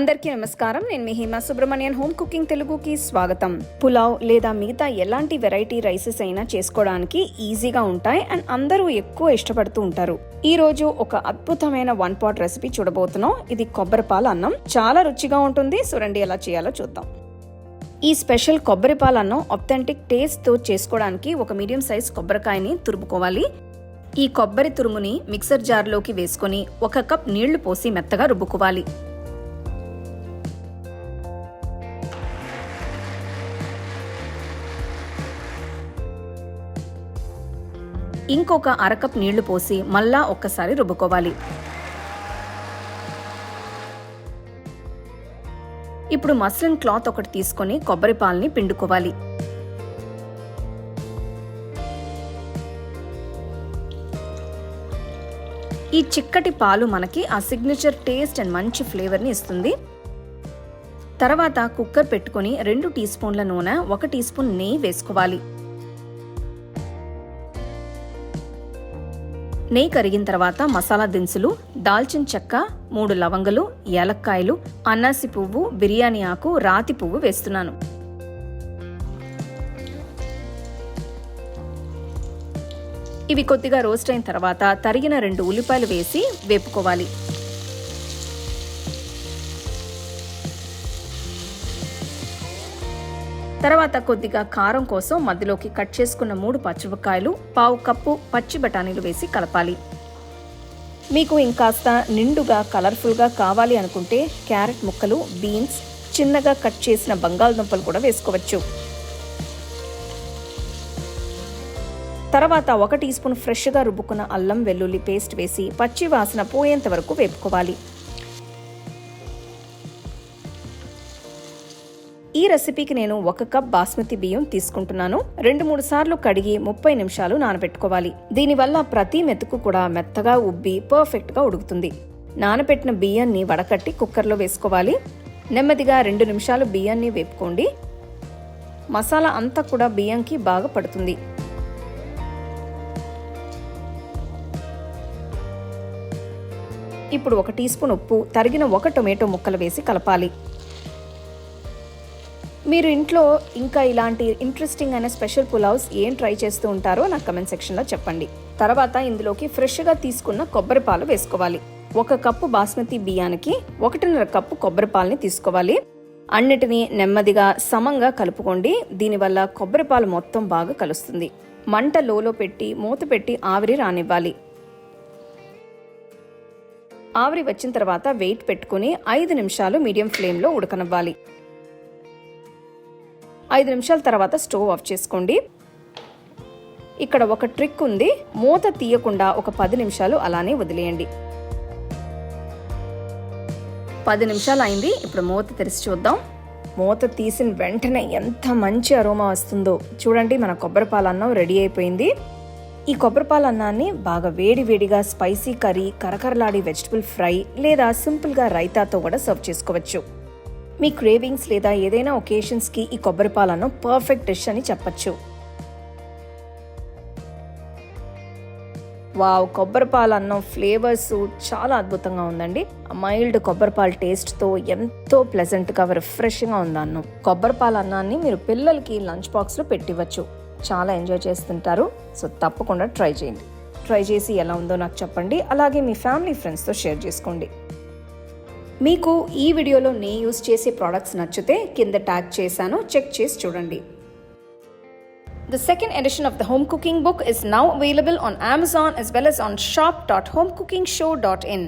అందరికీ నమస్కారం. నేను మీ హేమ సుబ్రహ్మణ్యన్. హోమ్ కుకింగ్ తెలుగుకి స్వాగతం. పులావ్ లేదా మిగతా ఎలాంటి వెరైటీ రైసెస్ అయినా చేసుకోవడానికి ఈజీగా ఉంటాయి అండ్ అందరూ ఎక్కువ ఇష్టపడుతూ ఉంటారు. ఈ రోజు ఒక అద్భుతమైన వన్ పాట్ రెసిపీ చూడబోతున్నాం. ఇది కొబ్బరిపాల అన్నం. చాలా రుచిగా ఉంటుంది. సో రండి ఎలా చేయాలో చూద్దాం. ఈ స్పెషల్ కొబ్బరిపాల అన్నం ఆథెంటిక్ టేస్ట్తో చేసుకోవడానికి ఒక మీడియం సైజ్ కొబ్బరికాయని తురుముకోవాలి. ఈ కొబ్బరి తురుముని మిక్సర్ జార్లోకి వేసుకొని ఒక కప్ నీళ్ళు పోసి మెత్తగా రుబ్బుకోవాలి. ఇంకొక అరకప్ నీళ్ళు పోసి మళ్ళా ఒక్కసారి రుబ్బుకోవాలి. ఇప్పుడు మస్లిన్ క్లాత్ ఒకటి తీసుకొని కొబ్బరి పాలని పిండుకోవాలి. ఈ చిక్కటి పాలు మనకి ఆ సిగ్నేచర్ టేస్ట్ అండ్ మంచి ఫ్లేవర్ని ఇస్తుంది. తర్వాత కుక్కర్ పెట్టుకొని రెండు టీ స్పూన్ల నూనె ఒక టీ స్పూన్ నెయ్యి వేసుకోవాలి. నెయ్యి కరిగిన తర్వాత మసాలా దినుసులు దాల్చిన చెక్క మూడు లవంగలు ఏలక్కాయలు అన్నాసి పువ్వు బిర్యానీ ఆకు రాతి పువ్వు వేస్తున్నాను. ఇవి కొద్దిగా రోస్ట్ అయిన తర్వాత తరిగిన రెండు ఉల్లిపాయలు వేసి వేపుకోవాలి. తర్వాత కొద్దిగా కారం కోసం మధ్యలోకి కట్ చేసుకున్న మూడు పచ్చిమిరపకాయలు పావు కప్పు పచ్చి బఠానీలు వేసి కలపాలి. మీకు ఇంకాస్త నిండుగా కలర్ఫుల్గా కావాలి అనుకుంటే క్యారెట్ ముక్కలు బీన్స్ చిన్నగా కట్ చేసిన బంగాళదుంపలు కూడా వేసుకోవచ్చు. తర్వాత ఒక టీ స్పూన్ ఫ్రెష్గా రుబ్బుకున్న అల్లం వెల్లుల్లి పేస్ట్ వేసి పచ్చి వాసన పోయేంత వరకు వేపుకోవాలి. ఈ రెసిపీకి నేను ఒక కప్ బాస్మతి బియ్యం తీసుకుంటున్నాను. రెండు మూడు సార్లు కడిగి ముప్పై నిమిషాలు నానబెట్టుకోవాలి. దీనివల్ల ప్రతి మెతుకు కూడా మెత్తగా ఉబ్బి పర్ఫెక్ట్గా ఉడుకుతుంది. నానబెట్టిన బియ్యాన్ని వడకట్టి కుక్కర్లో వేసుకోవాలి. నెమ్మదిగా రెండు నిమిషాలు బియ్యాన్ని వేపుకోండి. మసాలా అంతా కూడా బియ్యంకి బాగా పడుతుంది. ఇప్పుడు ఒక టీ స్పూన్ ఉప్పు తరిగిన ఒక టొమాటో ముక్కలు వేసి కలపాలి. మీరు ఇంట్లో ఇంకా ఇలాంటి ఇంట్రెస్టింగ్ అయిన స్పెషల్ పులావ్స్ ఏం ట్రై చేస్తూ ఉంటారో నాకు కమెంట్ సెక్షన్లో చెప్పండి. తర్వాత ఇందులోకి ఫ్రెష్గా తీసుకున్న కొబ్బరి పాలు వేసుకోవాలి. ఒక కప్పు బాస్మతి బియ్యానికి ఒకటిన్నర కప్పు కొబ్బరి పాలని తీసుకోవాలి. అన్నిటినీ నెమ్మదిగా సమంగా కలుపుకోండి. దీనివల్ల కొబ్బరి పాలు మొత్తం బాగా కలుస్తుంది. మంట లోలో పెట్టి మూత పెట్టి ఆవిరి రానివ్వాలి. ఆవిరి వచ్చిన తర్వాత వెయిట్ పెట్టుకుని ఐదు నిమిషాలు మీడియం ఫ్లేమ్లో ఉడకనివ్వాలి. ఐదు నిమిషాల తర్వాత స్టవ్ ఆఫ్ చేసుకోండి. ఇక్కడ ఒక ట్రిక్ ఉంది. మూత తీయకుండా ఒక పది నిమిషాలు అలానే వదిలేయండి. పది నిమిషాలు అయింది. ఇప్పుడు మూత తెరిచి చూద్దాం. మూత తీసిన వెంటనే ఎంత మంచి అరోమా వస్తుందో. చూడండి మన కొబ్బరిపాలన్నం రెడీ అయిపోయింది. ఈ కొబ్బరిపాలన్నాన్ని బాగా వేడి వేడిగా స్పైసీ కర్రీ కరకరలాడి వెజిటబుల్ ఫ్రై లేదా సింపుల్గా రైతాతో కూడా సర్వ్ చేసుకోవచ్చు. మీ క్రేవింగ్స్ లేదా ఏదైనా ఒకేషన్స్కి ఈ కొబ్బరి పాలను పర్ఫెక్ట్ డిష్ అని చెప్పచ్చు. వావ్! కొబ్బరి పాలు అన్నం ఫ్లేవర్స్ చాలా అద్భుతంగా ఉందండి. మైల్డ్ కొబ్బరి పాలు టేస్ట్తో ఎంతో ప్లెజెంట్గా రిఫ్రెష్గా ఉంది అన్నం కొబ్బరి పాలు అన్నాన్ని మీరు పిల్లలకి లంచ్ బాక్స్లో పెట్టివచ్చు చాలా ఎంజాయ్ చేస్తుంటారు. సో తప్పకుండా ట్రై చేయండి. ట్రై చేసి ఎలా ఉందో నాకు చెప్పండి. అలాగే మీ ఫ్యామిలీ ఫ్రెండ్స్తో షేర్ చేసుకోండి. మీకు ఈ వీడియోలో నే యూస్ చేసే ప్రోడక్ట్స్ నచ్చితే కింద ట్యాగ్ చేశాను చెక్ చేసి చూడండి. The second edition of the home cooking book is now available on Amazon as well as on shop dot home cooking show dot in